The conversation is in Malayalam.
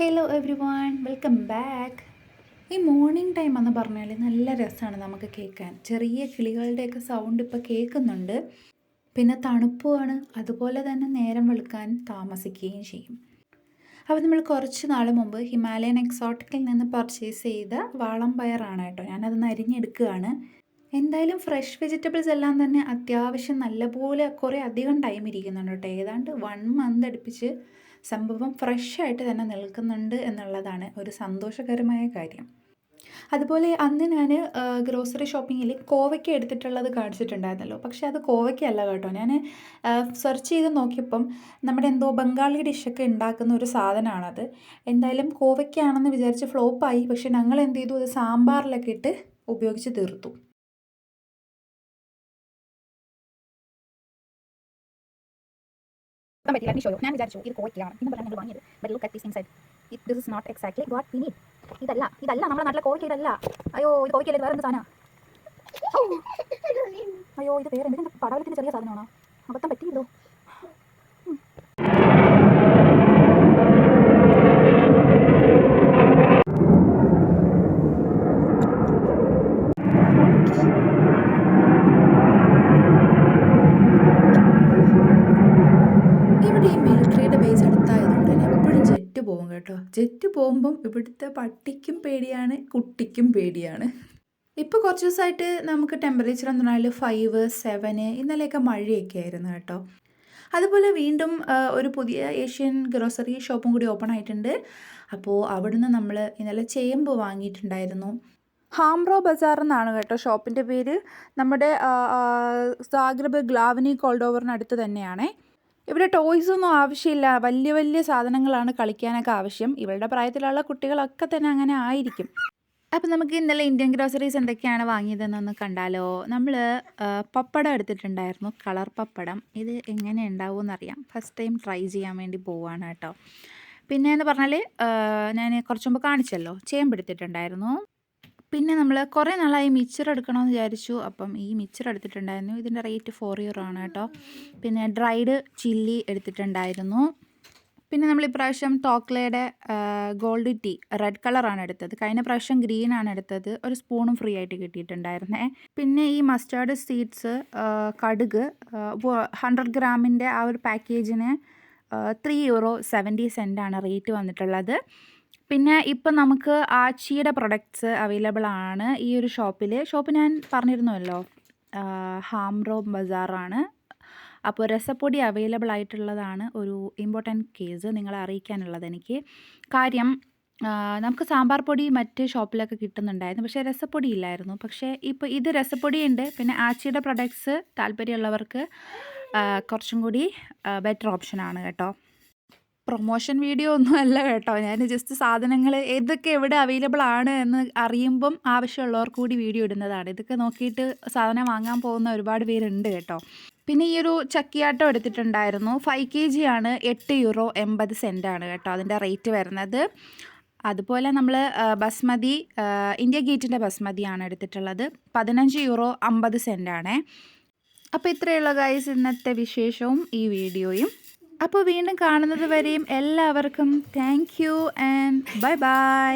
Hello every one welcome back ഈ മോർണിംഗ് ടൈം എന്ന് പറഞ്ഞാൽ നല്ല രസമാണ് നമുക്ക് കേൾക്കാൻ ചെറിയ കിളികളുടെയൊക്കെ സൗണ്ട് ഇപ്പോൾ കേൾക്കുന്നുണ്ട്. പിന്നെ തണുപ്പുമാണ് അതുപോലെ തന്നെ നേരം വെളുക്കാൻ താമസിക്കുകയും ചെയ്യും. അപ്പോൾ നമ്മൾ കുറച്ച് നാൾ മുമ്പ് ഹിമാലയൻ എക്സോട്ടിക്കിൽ നിന്ന് പർച്ചേസ് ചെയ്ത വാളം പയറാണ് കേട്ടോ. ഞാനതൊന്ന് അരിഞ്ഞെടുക്കുകയാണ്. എന്തായാലും ഫ്രഷ് വെജിറ്റബിൾസ് എല്ലാം തന്നെ അത്യാവശ്യം നല്ലപോലെ കുറേ അധികം ടൈം ഇരിക്കുന്നുണ്ട് കേട്ടോ. ഏതാണ്ട് വൺ മന്ത് അടുപ്പിച്ച് സംഭവം ഫ്രഷ് ആയിട്ട് തന്നെ നിൽക്കുന്നുണ്ട് എന്നുള്ളതാണ് ഒരു സന്തോഷകരമായ കാര്യം. അതുപോലെ അന്ന് ഞാൻ ഗ്രോസറി ഷോപ്പിങ്ങിൽ കോവയ്ക്ക എടുത്തിട്ടുള്ളത് കാണിച്ചിട്ടുണ്ടായിരുന്നല്ലോ. പക്ഷെ അത് കോവയ്ക്കല്ല കേട്ടോ. ഞാൻ സെർച്ച് ചെയ്ത് നോക്കിയപ്പം നമ്മുടെ എന്തോ ബംഗാളി ഡിഷൊക്കെ ഉണ്ടാക്കുന്ന ഒരു സാധനമാണത്. എന്തായാലും കോവയ്ക്കാണെന്ന് വിചാരിച്ച് ഫ്ലോപ്പായി. പക്ഷെ ഞങ്ങൾ എന്ത് ചെയ്തു? അത് സാമ്പാറിലൊക്കെ ഇട്ട് ഉപയോഗിച്ച് തീർത്തു. നോക്കാൻ പറ്റില്ല ഷോ ഞാൻ വിചാരിച്ചു ഇത് കോവയ്ക്കാണ് എന്ന് പറഞ്ഞാൽ ഞങ്ങൾ വാങ്ങിയത്. But look at this inside it this is not exactly what we need ഇതല്ല ഇതല്ല നമ്മുടെ നാട്ടിലെ കോവയ്ക്ക ഇതല്ല. അയ്യോ ഇത് കോവയ്ക്കല്ലേ വേറെ എന്ത് സാധനം? അയ്യോ ഇത് വേറെ എന്തെങ്കിലും പടവലത്തിന്റെ ചെറിയ സാധനമാണോ? അബദ്ധം പറ്റിയല്ലോ കേട്ടോ. ജെറ്റ് പോകുമ്പം ഇവിടുത്തെ പട്ടിക്കും പേടിയാണ് കുട്ടിക്കും പേടിയാണ്. ഇപ്പോൾ കുറച്ച് ദിവസമായിട്ട് നമുക്ക് ടെമ്പറേച്ചർ എന്ന് പറഞ്ഞാൽ ഫൈവ് സെവന് ഇന്നലെയൊക്കെ മഴയൊക്കെ ആയിരുന്നു കേട്ടോ. അതുപോലെ വീണ്ടും ഒരു പുതിയ ഏഷ്യൻ ഗ്രോസറി ഷോപ്പും കൂടി ഓപ്പൺ ആയിട്ടുണ്ട്. അപ്പോൾ അവിടുന്ന് നമ്മൾ ഇന്നലെ ചേമ്പ് വാങ്ങിയിട്ടുണ്ടായിരുന്നു. ഹാംബ്രോ ബസാർ എന്നാണ് കേട്ടോ ഷോപ്പിന്റെ പേര്. നമ്മുടെ സാഗ്രബ് ഗ്ലാവനി കോൾഡോവറിനടുത്ത് തന്നെയാണേ. ഇവിടെ ടോയ്സ് ഒന്നും ആവശ്യമില്ല. വലിയ വലിയ സാധനങ്ങളാണ് കളിക്കാനൊക്കെ ആവശ്യം. ഇവരുടെ പ്രായത്തിലുള്ള കുട്ടികളൊക്കെ തന്നെ അങ്ങനെ ആയിരിക്കും. അപ്പം നമുക്ക് ഇന്നലെ ഇന്ത്യൻ ഗ്രോസറീസ് എന്തൊക്കെയാണ് വാങ്ങിയതെന്നൊന്ന് കണ്ടാലോ? നമ്മൾ പപ്പടം എടുത്തിട്ടുണ്ടായിരുന്നു. കളർ പപ്പടം. ഇത് എങ്ങനെ ഉണ്ടാവും അറിയാം ഫസ്റ്റ് ടൈം ട്രൈ ചെയ്യാൻ വേണ്ടി പോവാണ് കേട്ടോ. പിന്നെ എന്ന് പറഞ്ഞാൽ ഞാൻ കുറച്ച് മുമ്പ് കാണിച്ചല്ലോ. ചേമ്പ് എടുത്തിട്ടുണ്ടായിരുന്നു. പിന്നെ നമ്മൾ കുറേ നാളായി മിച്ചർ എടുക്കണമെന്ന് വിചാരിച്ചു. അപ്പം ഈ മിച്ചർ എടുത്തിട്ടുണ്ടായിരുന്നു. ഇതിന്റെ റേറ്റ് ഫോർ ഇയർ ആണ് കേട്ടോ. പിന്നെ ഡ്രൈഡ് ചില്ലി എടുത്തിട്ടുണ്ടായിരുന്നു. പിന്നെ നമ്മൾ ഇപ്രാവശ്യം ടോക്ലയുടെ ഗോൾഡ് ടീ റെഡ് കളറാണ് എടുത്തത്. കഴിഞ്ഞ പ്രാവശ്യം ഗ്രീൻ ആണ് എടുത്തത്. ഒരു സ്പൂണും ഫ്രീ ആയിട്ട് കിട്ടിയിട്ടുണ്ടായിരുന്നേ. പിന്നെ ഈ മസ്റ്റാർഡ് സീഡ്സ് കടുക് ഹൺഡ്രഡ് ഗ്രാമിന്റെ ആ ഒരു പാക്കേജിന് ത്രീ യൂറോ സെവന്റി സെന്റാണ് റേറ്റ് വന്നിട്ടുള്ളത്. പിന്നെ ഇപ്പം നമുക്ക് ആച്ചിയുടെ പ്രൊഡക്ട്സ് അവൈലബിൾ ആണ് ഈ ഒരു ഷോപ്പിൽ ഷോപ്പ് ഞാൻ പറഞ്ഞിരുന്നുവല്ലോ ഹാംറോ ബസാറാണ്. അപ്പോൾ രസപ്പൊടി അവൈലബിൾ ആയിട്ടുള്ളതാണ് ഒരു ഇമ്പോർട്ടന്റ് കേസ് നിങ്ങളെ അറിയിക്കാനുള്ളത് എനിക്ക്. കാര്യം നമുക്ക് സാമ്പാർ പൊടി മറ്റ് ഷോപ്പിലൊക്കെ കിട്ടുന്നുണ്ടായിരുന്നു പക്ഷേ രസപ്പൊടി ഇല്ലായിരുന്നു. പക്ഷേ ഇപ്പോൾ ഇത് രസപ്പൊടി ഉണ്ട്. പിന്നെ ആച്ചിയുടെ പ്രൊഡക്ട്സ് താല്പര്യമുള്ളവർക്ക് കുറച്ചും കൂടി ബെറ്റർ ഓപ്ഷനാണ് കേട്ടോ. പ്രൊമോഷൻ വീഡിയോ ഒന്നും അല്ല കേട്ടോ. ഞാൻ ജസ്റ്റ് സാധനങ്ങൾ ഏതൊക്കെ എവിടെ അവൈലബിൾ ആണ് എന്ന് അറിയുമ്പം ആവശ്യമുള്ളവർക്ക് കൂടി വീഡിയോ ഇടുന്നതാണ്. ഇതൊക്കെ നോക്കിയിട്ട് സാധനം വാങ്ങാൻ പോകുന്ന ഒരുപാട് പേരുണ്ട് കേട്ടോ. പിന്നെ ഈ ഒരു ചക്കിയാട്ടം എടുത്തിട്ടുണ്ടായിരുന്നു. ഫൈവ് കെ ജി ആണ് എട്ട് യൂറോ എൺപത് ആണ് കേട്ടോ അതിന്റെ റേറ്റ് വരുന്നത്. അതുപോലെ നമ്മൾ ബസ്മതി ഇന്ത്യ ഗേറ്റിന്റെ ബസ്മതിയാണ് എടുത്തിട്ടുള്ളത്. പതിനഞ്ച് യൂറോ അമ്പത് സെന്റാണേ അപ്പോൾ ഇത്രയുള്ള ഗൈസ് ഇന്നത്തെ വിശേഷവും ഈ വീഡിയോയും. അപ്പോൾ വീണ്ടും കാണുന്നത് വരെയും എല്ലാവർക്കും thank you and bye bye